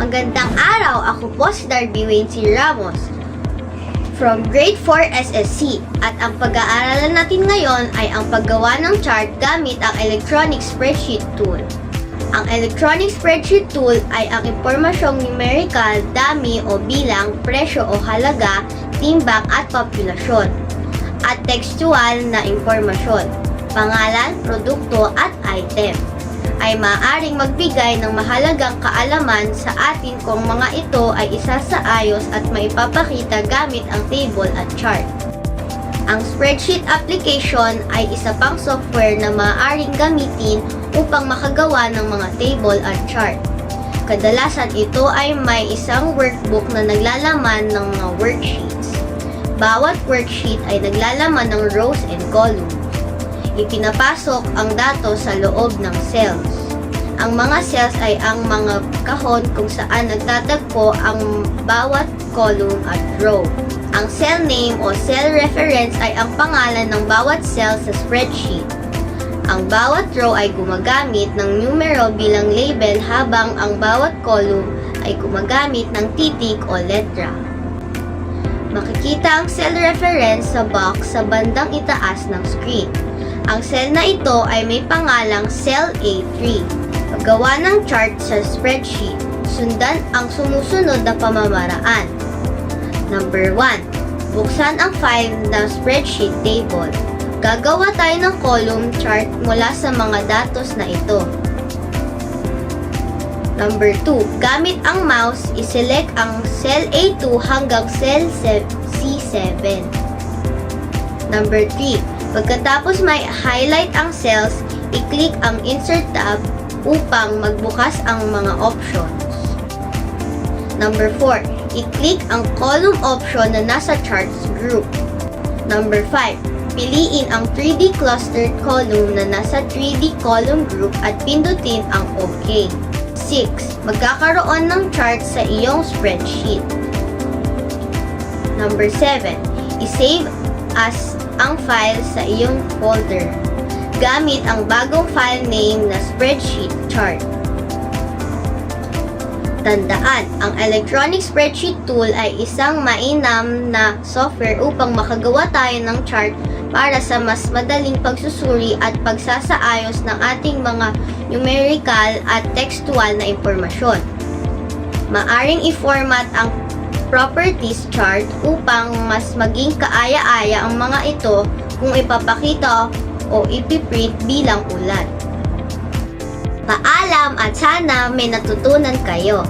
Magandang araw, ako po si Darby Wayne C. Ramos from Grade 4 SSC at ang pag-aaralan natin ngayon ay ang paggawa ng chart gamit ang electronic spreadsheet tool. Ang electronic spreadsheet tool ay ang impormasyong numerical, dami o bilang, presyo o halaga, timbang at populasyon at textual na impormasyon, pangalan, produkto at item ay maaaring magbigay ng mahalagang kaalaman sa atin kung mga ito ay isasaayos at maipapakita gamit ang table at chart. Ang spreadsheet application ay isa pang software na maaaring gamitin upang makagawa ng mga table at chart. Kadalasan ito ay may isang workbook na naglalaman ng mga worksheets. Bawat worksheet ay naglalaman ng rows and columns ipinapasok ang datos sa loob ng cells. Ang mga cells ay ang mga kahon kung saan nagtatagpo ang bawat column at row. Ang cell name o cell reference ay ang pangalan ng bawat cell sa spreadsheet. Ang bawat row ay gumagamit ng numero bilang label habang ang bawat column ay gumagamit ng titik o letra. Makikita ang cell reference sa box sa bandang itaas ng screen. Ang cell na ito ay may pangalang Cell A3. Paggawa ng chart sa spreadsheet, sundan ang sumusunod na pamamaraan. Number 1. Buksan ang file ng spreadsheet table. Gagawa tayo ng column chart mula sa mga datos na ito. Number 2. Gamit ang mouse, iselect ang cell A2 hanggang cell se- C7. Number 3. Pagkatapos may highlight ang cells, i-click ang Insert tab upang magbukas ang mga options. Number 4. I-click ang column option na nasa charts group. Number 5. Piliin ang 3D clustered column na nasa 3D column group at pindutin ang OK. 6. Magkakaroon ng chart sa iyong spreadsheet. Number 7. I-save as ang file sa iyong folder gamit ang bagong file name na spreadsheet chart. Tandaan, ang electronic spreadsheet tool ay isang mainam na software upang makagawa tayo ng chart para sa mas madaling pagsusuri at pagsasaayos ng ating mga numerical at textual na impormasyon. Maaring i-format ang properties chart upang mas maging kaaya-aya ang mga ito kung ipapakita o ipiprint bilang ulat. Paalam at sana may natutunan kayo.